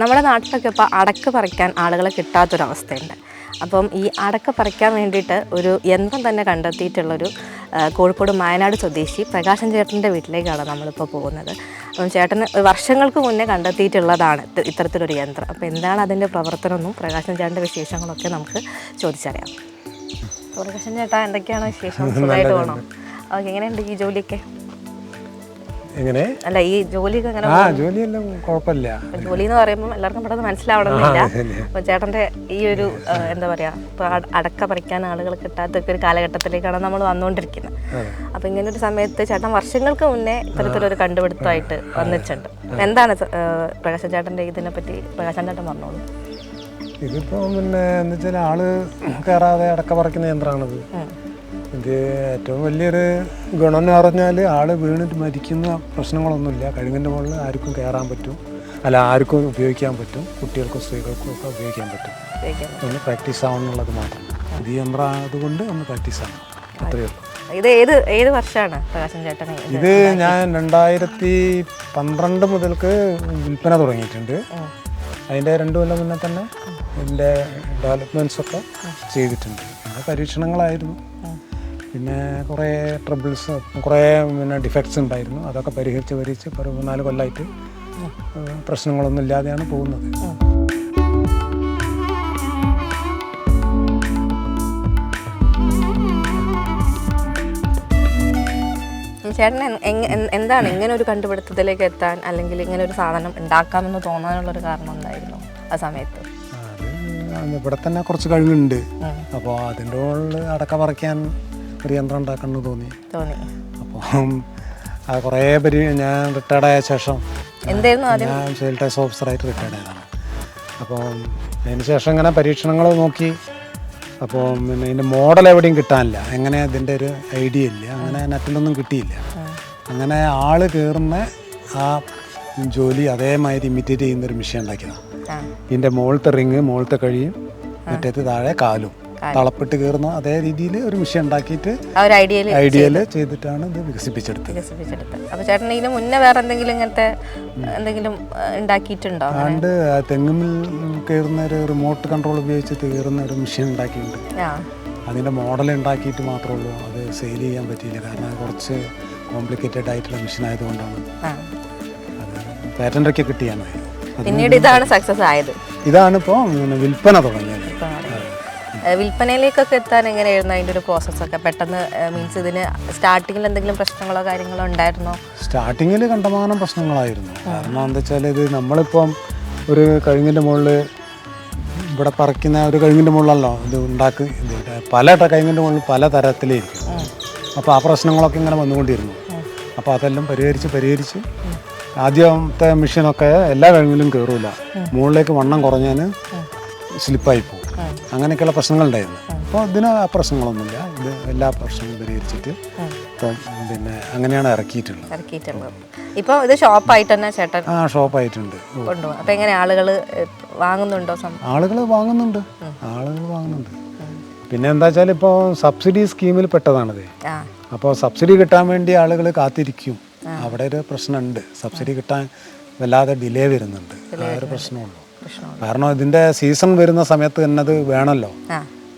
നമ്മുടെ നാട്ടിലൊക്കെ ഇപ്പോൾ അടക്ക് പറിക്കാൻ ആളുകളെ കിട്ടാത്തൊരവസ്ഥയുണ്ട്. അപ്പം ഈ അടക്ക പറിക്കാൻ വേണ്ടിയിട്ട് ഒരു യന്ത്രം തന്നെ കണ്ടെത്തിയിട്ടുള്ളൊരു കോഴിക്കോട് മായനാട് സ്വദേശി പ്രകാശൻ ചേട്ടന്റെ വീട്ടിലേക്കാണ് നമ്മളിപ്പോൾ പോകുന്നത്. അപ്പം ചേട്ടന് വർഷങ്ങൾക്ക് മുന്നേ കണ്ടെത്തിയിട്ടുള്ളതാണ് ഇത് ഇത്തരത്തിലൊരു യന്ത്രം. അപ്പോൾ എന്താണ് അതിന്റെ പ്രവർത്തനമെന്നും പ്രകാശൻ ചേട്ടന്റെ വിശേഷങ്ങളൊക്കെ നമുക്ക് ചോദിച്ചറിയാം. പ്രകാശൻ ചേട്ടാ എന്തൊക്കെയാണ് വിശേഷം? സുഖമായിട്ട് പോകണം ഓക്കെ എങ്ങനെയുണ്ട് ഈ ജോലിയൊക്കെ? എങ്ങനെ? അല്ല ഈ ജോലിയൊക്കെ അങ്ങനെ ആ ജോലിയെല്ലാം കുഴപ്പമില്ല. ജോലി എന്ന് പറയുമ്പോൾ എല്ലാവർക്കും പെട്ടെന്ന് മനസ്സിലാവണമെന്നില്ല. അപ്പൊ ചേട്ടന്റെ ഈ ഒരു എന്താ പറയാ ഇപ്പൊ അടക്ക പറിക്കാൻ ആളുകൾ കിട്ടാത്ത ഒരു കാലഘട്ടത്തിലേക്കാണ് നമ്മൾ വന്നുകൊണ്ടിരിക്കുന്നത് അപ്പൊ ഇങ്ങനെ ഒരു സമയത്ത് ചേട്ടൻ വർഷങ്ങൾക്ക് മുന്നേ ഇത്തരത്തിലൊരു കണ്ടുപിടുത്തമായിട്ട് വന്നിട്ടുണ്ട്. എന്താണ് പ്രകാശൻ ചേട്ടന്റെ ഇതിനെ പറ്റി പ്രകാശൻ ചേട്ടൻ പറഞ്ഞോളൂ. ഇതിപ്പോ പിന്നെ എന്ന് വെച്ചാൽ ആൾ കയറാതെ അടക്ക പറിക്കുന്ന യന്ത്രമാണിത്. ഇത് ഏറ്റവും വലിയൊരു ഗുണം എന്ന് പറഞ്ഞാൽ ആൾ വീണിട്ട് മരിക്കുന്ന പ്രശ്നങ്ങളൊന്നുമില്ല. കഴുകിന്റെ മുകളിൽ ആർക്കും കയറാൻ പറ്റും. അല്ല ആർക്കും ഉപയോഗിക്കാൻ പറ്റും. കുട്ടികൾക്കും സ്ത്രീകൾക്കും ഒക്കെ ഉപയോഗിക്കാൻ പറ്റും. ഒന്ന് പ്രാക്ടീസ് ആവണമെന്നുള്ളത് മാത്രം. ഇത് യന്ത്ര ആയതുകൊണ്ട് ഒന്ന് പ്രാക്ടീസ് ആവണം. അത്രയേ ഉള്ളൂ. ഇത് ഏത് ഏത് വർഷമാണ് പ്രകാശൻ ചേട്ടൻ ഇത്? ഞാൻ രണ്ടായിരത്തി പന്ത്രണ്ട് മുതൽക്ക് വിൽപ്പന തുടങ്ങിയിട്ടുണ്ട്. അതിന്റെ രണ്ട് കൊല്ലം മുന്നേ തന്നെ ഇതിന്റെ ഡെവലപ്മെന്റ്സ് ഒക്കെ ചെയ്തിട്ടുണ്ട്. പിന്നെ പരീക്ഷണങ്ങളായിരുന്നു. പിന്നെ കുറേ ട്രബിൾസ് കുറേ പിന്നെ ഡിഫക്ട്സ് ഉണ്ടായിരുന്നു. അതൊക്കെ പരിഹരിച്ച് പരിഹരിച്ച് ഒരു മൂന്നാൽ കൊല്ലമായിട്ട് പ്രശ്നങ്ങളൊന്നും ഇല്ലാതെയാണ് പോകുന്നത്. ചേട്ടൻ എന്താണ് ഇങ്ങനെ ഒരു കണ്ടുപിടുത്തത്തിലേക്ക് എത്താൻ അല്ലെങ്കിൽ ഇങ്ങനെ ഒരു സാധനം ഉണ്ടാക്കാമെന്ന് തോന്നാനുള്ള ഒരു കാരണം എന്തായിരുന്നു ആ സമയത്ത്? ഇവിടെ തന്നെ കുറച്ച് കഴിവുണ്ട്. അപ്പോൾ അതിന്റെ ഉള്ളിൽ അടക്ക പറിക്കാൻ ഒരു യന്ത്രം ഉണ്ടാക്കണമെന്ന് തോന്നി. തോന്നി. അപ്പം ആ കുറേ പരി ഞാൻ റിട്ടയർഡ് ആയ ശേഷം ഞാൻ സെയിൽ ടൈസ് ഓഫീസറായിട്ട് റിട്ടയർഡ് ആയതാണ്. അപ്പോൾ അതിന് ശേഷം ഇങ്ങനെ പരീക്ഷണങ്ങൾ നോക്കി. അപ്പോൾ പിന്നെ ഇതിന്റെ മോഡൽ എവിടെയും കിട്ടാനില്ല. എങ്ങനെ അതിന്റെ ഒരു ഐഡിയ ഇല്ല. അങ്ങനെ നെറ്റിലൊന്നും കിട്ടിയില്ല. അങ്ങനെ ആൾ കയറുന്ന ആ ജോലി അതേമാതിരി ഇമിറ്റേറ്റ് ചെയ്യുന്ന ഒരു മെഷീൻ ഉണ്ടാക്കിയതാണ്. ഇതിന്റെ മുകളിലത്തെ റിങ് മുകളിലത്തെ കഴിയും. മറ്റേത് താഴെ കാലും. തളപ്പിട്ട് കയറുന്ന അതേ രീതിയിൽ ഒരു മിഷൻ ഉണ്ടാക്കിയിട്ട് ഐഡിയയിൽ ചെയ്തിട്ടാണ് ഇത് വികസിപ്പിച്ചെടുത്തത്. വികസിപ്പിച്ചെടുത്തത്. അപ്പൊ ചേട്ടൻ ഇതിന് മുന്നേ വേറെ എന്തെങ്കിലും ഇങ്ങനത്തെ എന്തെങ്കിലും ആ, ഉണ്ടാക്കിയിട്ടുണ്ടോ പണ്ട് തെങ്ങുമിൽ കയറുന്ന ഒരു റിമോട്ട് കൺട്രോൾ ഉപയോഗിച്ച് കയറുന്ന ഒരു മിഷൻ ഉണ്ടാക്കിയിട്ടുണ്ട്. ആ. അതിന്റെ മോഡൽ ഉണ്ടാക്കിയിട്ട് മാത്രമേ ഉള്ളൂ. അത് സെയിൽ ചെയ്യാൻ പറ്റിയില്ല. കാരണം കുറച്ച് കോംപ്ലിക്കേറ്റഡ് ആയിട്ടുള്ള മെഷീൻ ആയതുകൊണ്ടാണ്. അത് പാറ്റന്റൊക്കെ കിട്ടിയാണ് പിന്നീട് ഇതാണ് സക്സസ് ആയത്. ഇതാണ് ഇപ്പോൾ വിൽപ്പന തുടങ്ങിയത്. വിൽപ്പനയിലേക്കൊക്കെ എത്താൻ എങ്ങനെയായിരുന്നു അതിന്റെ ഒരു പ്രോസസ്സ് ഒക്കെ? പെട്ടെന്ന് മീൻസ് ഇതിന് സ്റ്റാർട്ടിങ്ങിൽ എന്തെങ്കിലും പ്രശ്നങ്ങളോ കാര്യങ്ങളോ ഉണ്ടായിരുന്നോ? സ്റ്റാർട്ടിങ്ങിൽ കണ്ടമാനം പ്രശ്നങ്ങളായിരുന്നു. കാരണം എന്താ വെച്ചാൽ ഇത് നമ്മളിപ്പം ഒരു കഴുങ്ങിന്റെ മുകളിൽ ഇവിടെ പറിക്കുന്ന ഒരു കഴുങ്ങിന്റെ മുകളിലല്ലോ ഇത് ഉണ്ടാക്കി പല കഴിഞ്ഞിന്റെ കഴുങ്ങിന്റെ മുകളിൽ പല തരത്തിലായിരിക്കും അപ്പോൾ ആ പ്രശ്നങ്ങളൊക്കെ ഇങ്ങനെ വന്നുകൊണ്ടിരുന്നു. അപ്പോൾ അതെല്ലാം പരിഹരിച്ച് പരിഹരിച്ച് ആദ്യത്തെ മെഷീനൊക്കെ എല്ലാ കഴുങ്ങിലും കയറൂല മുകളിലേക്ക് വണ്ണം കുറഞ്ഞാൽ സ്ലിപ്പായി പോകും അങ്ങനെയൊക്കെയുള്ള പ്രശ്നങ്ങളുണ്ടായിരുന്നു. അപ്പോൾ ഇതിന് ആ പ്രശ്നങ്ങളൊന്നുമില്ല. ഇത് എല്ലാ പ്രശ്നങ്ങളും പരിഹരിച്ചിട്ട് ഇപ്പം പിന്നെ അങ്ങനെയാണ് ഇറക്കിയിട്ടുള്ളത്. ഇറക്കിയിട്ടുള്ളത്. ഇപ്പൊ ഇത് ഷോപ്പായിട്ട് തന്നെ ചേട്ടൻ ആ ഷോപ്പായിട്ടുണ്ട്. ഓ. കൊണ്ടുപോകും. അപ്പൊ എങ്ങനെ ആളുകൾ വാങ്ങുന്നുണ്ടോ ആളുകൾ വാങ്ങുന്നുണ്ട്. ആളുകൾ വാങ്ങുന്നുണ്ട്. പിന്നെ എന്താ വെച്ചാൽ ഇപ്പോൾ സബ്സിഡി സ്കീമിൽ പെട്ടതാണത്. അപ്പോൾ സബ്സിഡി കിട്ടാൻ വേണ്ടി ആളുകൾ കാത്തിരിക്കും. അവിടെ ഒരു പ്രശ്നമുണ്ട്. സബ്സിഡി കിട്ടാൻ വല്ലാതെ ഡിലേ വരുന്നുണ്ട്. ആ ഒരു പ്രശ്നമുള്ളൂ. കാരണം ഇതിന്റെ സീസൺ വരുന്ന സമയത്ത് തന്നെ അത് വേണമല്ലോ.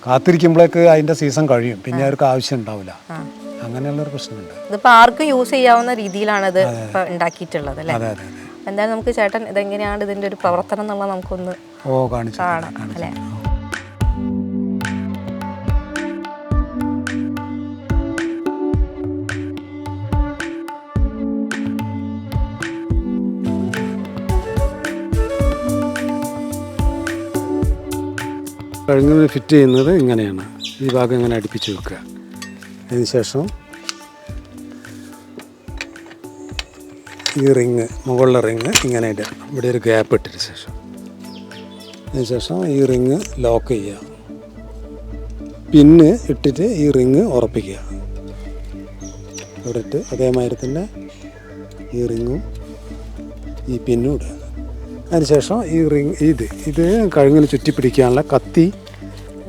കാത്തിരിക്കുമ്പോഴേക്ക് അതിന്റെ സീസൺ കഴിയും. പിന്നെ അവർക്ക് ആവശ്യം ഉണ്ടാവില്ല. അങ്ങനെയുള്ളൊരു പ്രശ്നമുണ്ട്. ഇതിപ്പോ ആർക്കും യൂസ് ചെയ്യാവുന്ന രീതിയിലാണ് ഇത് ഉണ്ടാക്കിയിട്ടുള്ളത് അല്ലേ? എന്തായാലും നമുക്ക് ചേട്ടൻ ഇതെങ്ങനെയാണ് ഇതിന്റെ ഒരു പ്രവർത്തനം എന്നുള്ളത് നമുക്കൊന്ന് ഓ കാണിച്ചു കാണാം അല്ലേ? കഴുങ്ങിന് ഫിറ്റ് ചെയ്യുന്നത് ഇങ്ങനെയാണ്. ഈ ഭാഗം ഇങ്ങനെ അടുപ്പിച്ച് വെക്കുക. അതിന് ശേഷം ഈ റിങ് മുകളിലെ റിങ് ഇങ്ങനെ ഇടുക ഇവിടെ ഒരു ഗ്യാപ്പ് ഇട്ടതിന് ശേഷം. അതിന് ശേഷം ഈ റിങ് ലോക്ക് ചെയ്യുക. പിന്ന് ഇട്ടിട്ട് ഈ റിങ് ഉറപ്പിക്കുക. ഇവിടെ ഇട്ട് അതേമാതിരി തന്നെ ഈ റിങ്ങും ഈ പിന്നും ഇടുക. അതിനുശേഷം ഈ റിങ് ഇത് ഇത് കഴുങ്ങിന് ചുറ്റി പിടിക്കാനുള്ള കത്തി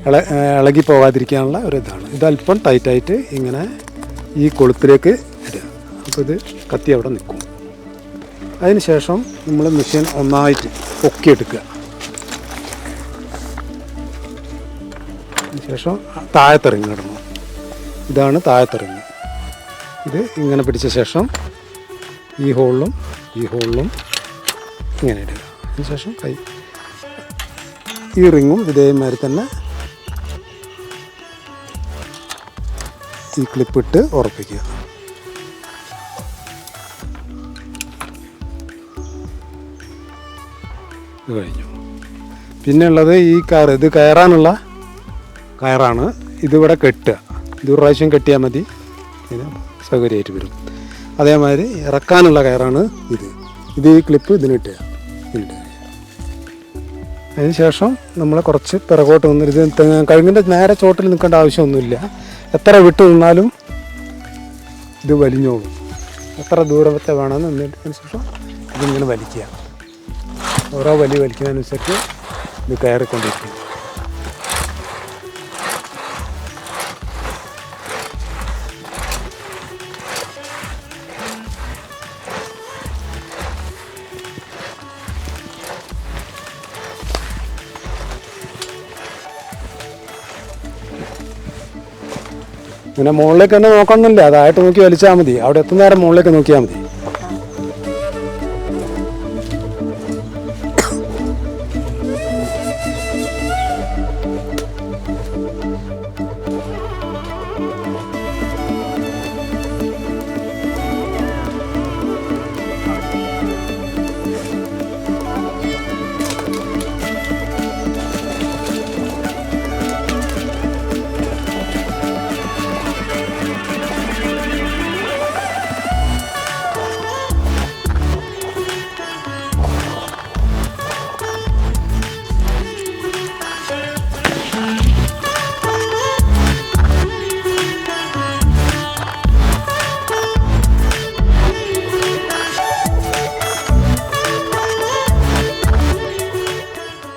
ഇള ഇളകി പോകാതിരിക്കാനുള്ള ഒരു ഇതാണ് ഇത് അല്പം ടൈറ്റായിട്ട് ഇങ്ങനെ ഈ കൊളുത്തിലേക്ക് ഇടുക അപ്പോൾ ഇത് കത്തി അവിടെ നിൽക്കും. അതിനുശേഷം നമ്മൾ മെഷീൻ ഒന്നായിട്ട് പൊക്കിയെടുക്കുക. എടുക്കുക ശേഷം താഴത്തെറിങ് ഇടണം ഇതാണ് താഴത്തെറിങ് ഇത് ഇങ്ങനെ പിടിച്ച ശേഷം ഈ ഹോളിലും ഈ ഹോളിലും ഇങ്ങനെ ഇടുക. അതിന് ശേഷം കൈ. ഈ റിങ്ങും ഇതേമാതിരി തന്നെ ഈ ക്ലിപ്പിട്ട് ഉറപ്പിക്കുക. ഇത് കഴിഞ്ഞു. പിന്നെ ഉള്ളത് ഈ കയറ് ഇത് കയറാനുള്ള കയറാണ്. ഇതിവിടെ കെട്ടുക. ഇത് ഒരു പ്രാവശ്യം കെട്ടിയാൽ മതി. ഇതിന് സൗകര്യമായിട്ട് വരും. അതേമാതിരി ഇറക്കാനുള്ള കയറാണ് ഇത്. ഇത് ഈ ക്ലിപ്പ് ഇതിന് ഇട്ടുക ഇതിനിട്ട് അതിന് ശേഷം നമ്മൾ കുറച്ച് പിറകോട്ട് നിന്ന് ഇത് നേരെ ചോട്ടിൽ നിൽക്കേണ്ട ആവശ്യമൊന്നുമില്ല. എത്ര വിട്ടു നിന്നാലും ഇത് വലിഞ്ഞോളും. എത്ര ദൂരത്തെ വേണമെന്ന് എന്നിട്ട് ശേഷം ഇതിങ്ങനെ വലിക്കുക. ഓരോ വലി വലിക്കുന്നതനുസരിച്ച് ഇത് കയറിക്കൊണ്ടിരിക്കും. പിന്നെ മുകളിലേക്ക് തന്നെ നോക്കണമെന്നില്ല. അതായിട്ട് നോക്കി വലിച്ചാൽ മതി. അവിടെ എത്തുന്ന നേരം മുകളിലേക്ക് നോക്കിയാൽ മതി.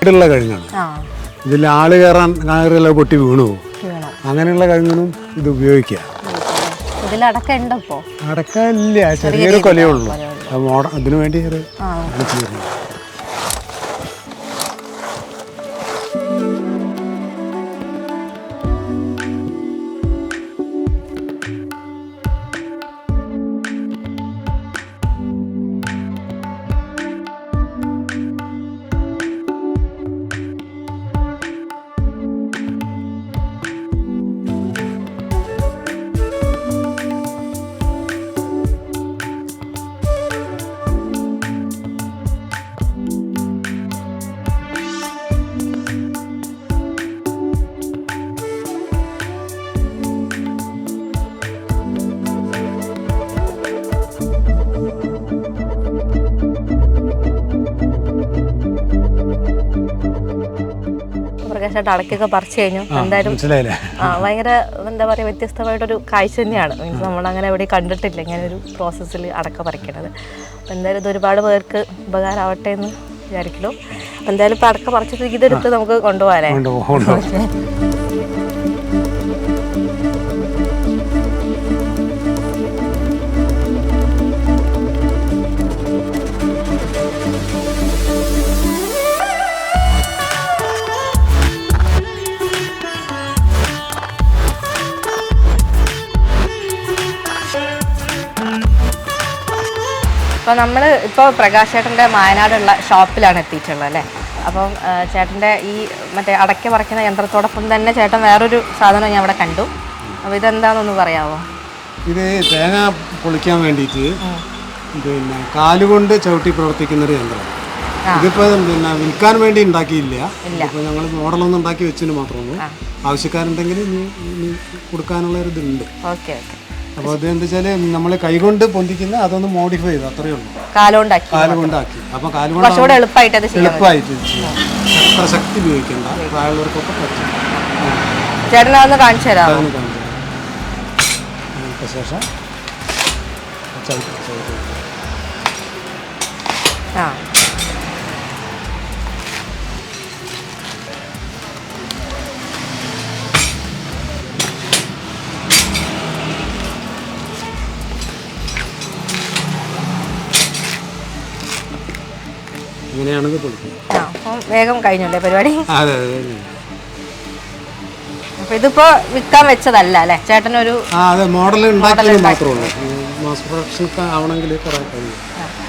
ഇടുള്ള കഴിഞ്ഞാണ്. ആ. ഇതിൽ ആൾ കയറാൻ കയറില്ല പൊട്ടി വീണു. അങ്ങനെയുള്ള കഴിഞ്ഞും ഇത് ഉപയോഗിക്കുക. ഇതിൽ അടക്ക ഉണ്ടോ ഇപ്പോൾ ചെറിയൊരു കൊലയേ ഉള്ളൂ. അതിനു വേണ്ടി അടക്കിയൊക്കെ അടക്കൊക്കെ പറിച്ചു കഴിഞ്ഞു. എന്തായാലും ആ ഭയങ്കര എന്താ പറയുക വ്യത്യസ്തമായിട്ടൊരു കാഴ്ച തന്നെയാണ്. മീൻസ് നമ്മൾ അങ്ങനെ എവിടെ കണ്ടിട്ടില്ല ഇങ്ങനെ ഒരു പ്രോസസ്സിൽ അടക്ക പറിക്കണത്. അപ്പം എന്തായാലും ഇത് ഒരുപാട് പേർക്ക് ഉപകാരമാവട്ടെ എന്ന് വിചാരിക്കുന്നു. അപ്പം എന്തായാലും ഇപ്പം അടക്ക പറിച്ചിട്ട് ഇതെടുത്ത് നമുക്ക് കൊണ്ടുപോകാല്ലേ അപ്പോൾ നമ്മൾ ഇപ്പോൾ പ്രകാശ് ചേട്ടന്റെ മായനാടുള്ള ഷോപ്പിലാണ് എത്തിയിട്ടുള്ളത് അല്ലേ? അപ്പം ചേട്ടന്റെ ഈ മറ്റേ അടയ്ക്ക പറിക്കുന്ന യന്ത്രത്തോടൊപ്പം തന്നെ ചേട്ടൻ വേറൊരു സാധനം ഞാൻ അവിടെ കണ്ടു. അപ്പോൾ ഇതെന്താണെന്നൊന്ന് പറയാമോ ഇത് തേങ്ങ പൊളിക്കാൻ വേണ്ടിയിട്ട് പിന്നെ കാലുകൊണ്ട് ചവിട്ടി പ്രവർത്തിക്കുന്ന ഒരു യന്ത്രം. ഇതിപ്പോൾ പിന്നെ വിൽക്കാൻ വേണ്ടി ഉണ്ടാക്കിയില്ല. ഇപ്പോൾ ഞങ്ങൾ മോഡലൊന്നും ഉണ്ടാക്കി വെച്ചതിന് മാത്രമേ ഉള്ളൂ. ആവശ്യക്കാരുണ്ടെങ്കിൽ കൊടുക്കാനുള്ള ഒരു ഇതുണ്ട്. Okay okay. അപ്പോൾ അത് എന്താ വെച്ചാൽ നമ്മൾ കൈകൊണ്ട് പൊന്തിക്കുന്ന അതൊന്ന് മോഡിഫൈ ചെയ്തു അത്രയേ ഉള്ളൂ. കാലുകൊണ്ടാക്കി കാലുകൊണ്ടാക്കി അപ്പോൾ കാലുകൊണ്ട് കുറച്ചുകൂടെ എളുപ്പമായിട്ട് അത് ചെയ്യാം എളുപ്പമായിട്ട് ചെയ്യാം. അത്ര ശക്തി ഉപയോഗിക്കണ്ട. പ്രായമുള്ളവർക്കൊക്കെ പറ്റും. ചേട്ടനെ ഒന്ന് കാണിച്ചു തരാമോ? അതൊന്ന് കാണിച്ചു അതിന് ശേഷം ചവിട്ടി ചവിട്ടി. ആ. അങ്ങനെയാണ് ഇത് പൊളിക്കുന്നത് ആ അപ്പം വേഗം കഴിഞ്ഞല്ലേ പരിപാടി? അതെ അതെ. അപ്പോൾ ഇതിപ്പോൾ വിൽക്കാൻ വെച്ചതല്ല അല്ലേ? ചേട്ടനൊരു ആ അതെ മോഡൽ ഉണ്ടാക്കിയത് മാത്രമേ ഉള്ളൂ. മാസ് പ്രൊഡക്ഷൻ ഒക്കെ ആവണമെങ്കിൽ കുറേ കഴിയും.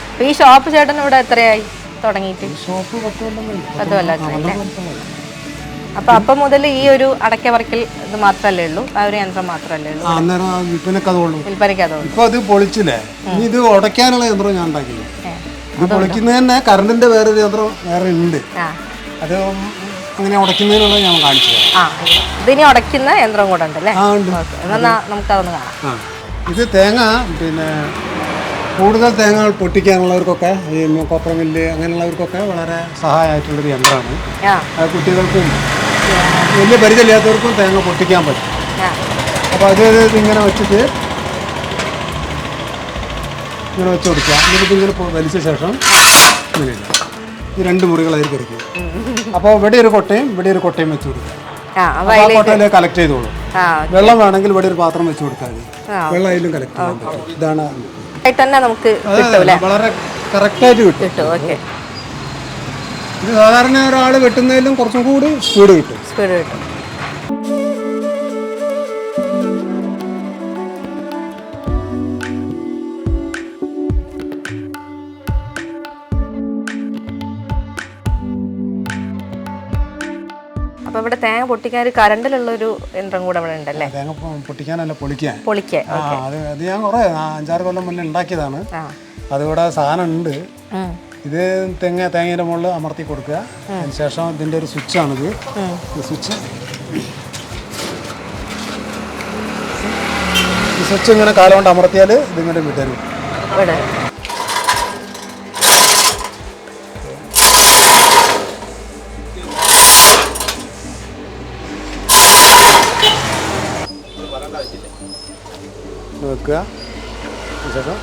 അപ്പോൾ ഈ ഷോപ്പ് ചേട്ടൻ ഇവിടെ എത്രയായി തുടങ്ങിയിട്ട്? ഷോപ്പ് പത്ത് കൊല്ലം കഴിഞ്ഞു. പത്ത് കൊല്ലമായില്ലേ അപ്പോൾ അപ്പം മുതൽ ഈ ഒരു അടയ്ക്ക പറിക്കൽ ഇത് മാത്രമല്ലേ ഉള്ളൂ? ആ ഒരു യന്ത്രം മാത്രമല്ലേ ഉള്ളൂ? ആ അന്നേരം ആ വിൽപ്പനക്ക് അതുള്ളൂ വിൽപ്പനയ്ക്ക് അതുള്ളൂ ഇപ്പൊ അത് പൊളിച്ചില്ലേ? ഇനി ഇത് ഉടക്കാനുള്ള യന്ത്രം ഞാൻ ഉണ്ടാക്കി ഏ. ഇത് പൊളിക്കുന്നതിന് തന്നെ കറണ്ടിന്റെ വേറൊരു യന്ത്രം വേറെ ഉണ്ട്. അത് അങ്ങനെ ഉടയ്ക്കുന്നതിനുള്ള ഞാൻ കാണിച്ചു ഇതിനി ഉടയ്ക്കുന്ന യന്ത്രം കൂടെ ഉണ്ടല്ലേ? നമുക്കതൊന്ന് കാണാം. ഇത് തേങ്ങ പിന്നെ കൂടുതൽ തേങ്ങകൾ പൊട്ടിക്കാനുള്ളവർക്കൊക്കെ ഈ കൊപ്ര മില്ല് അങ്ങനെയുള്ളവർക്കൊക്കെ വളരെ സഹായമായിട്ടുള്ളൊരു യന്ത്രമാണ്. അത് കുട്ടികൾക്കും വലിയ പരിചയമില്ലാത്തവർക്കും തേങ്ങ പൊട്ടിക്കാൻ പറ്റും. അപ്പോൾ അത് ഇങ്ങനെ വെച്ചിട്ട് ഇങ്ങനെ വെച്ച് കൊടുക്കുക എന്നിട്ട് ഇങ്ങനെ വലിച്ച ശേഷം ഇങ്ങനെ. ഈ രണ്ട് മുറികളായിരിക്കും കിടക്കും അപ്പോൾ ഇവിടെ ഒരു കൊട്ടയും ഇവിടെ ഒരു കൊട്ടയും വെച്ച് കൊടുക്കുക. കൊട്ടയിൽ കളക്ട് ചെയ്തോളൂ. വെള്ളം വേണമെങ്കിൽ ഇവിടെ ഒരു പാത്രം വെച്ച് കൊടുത്താൽ മതി. വെള്ളം അതിലും കളക്ട് ചെയ്യാൻ ഇതാണ് തന്നെ നമുക്ക് വളരെ കറക്റ്റായിട്ട് കിട്ടും. കിട്ടും ഓക്കെ. ഇത് സാധാരണ ഒരാൾ വെട്ടുന്നതിലും കുറച്ചും കൂടി സ്പീഡ് കിട്ടും. സ്പീഡ് കിട്ടും. ഇവിടെ തേങ്ങ പൊട്ടിക്കാൻ ഒരു കറണ്ടിലുള്ള ഒരു യന്ത്രം കൂടെ ഇവിടെ ഉണ്ടല്ലേ? തേങ്ങ പൊട്ടിക്കാനല്ല പൊളിക്കാൻ. പൊളിക്കാൻ ആ അത് അത് ഞാൻ കുറേ അഞ്ചാറ് കൊല്ലം മുന്നേ ഉണ്ടാക്കിയതാണ്. അതിവിടെ സാധനം ഉണ്ട് ഇത് തെങ്ങ തേങ്ങയുടെ മുകളിൽ അമർത്തി കൊടുക്കുക. അതിനുശേഷം ഇതിന്റെ ഇതിന്റെ ഒരു സ്വിച്ചാണിത്. ആണിത് സ്വിച്ച്. സ്വിച്ച് ഇങ്ങനെ കാലം കൊണ്ട് അമർത്തിയാൽ ഇതിങ്ങനെ വിടരും. വെക്കുക അതിന് ശേഷം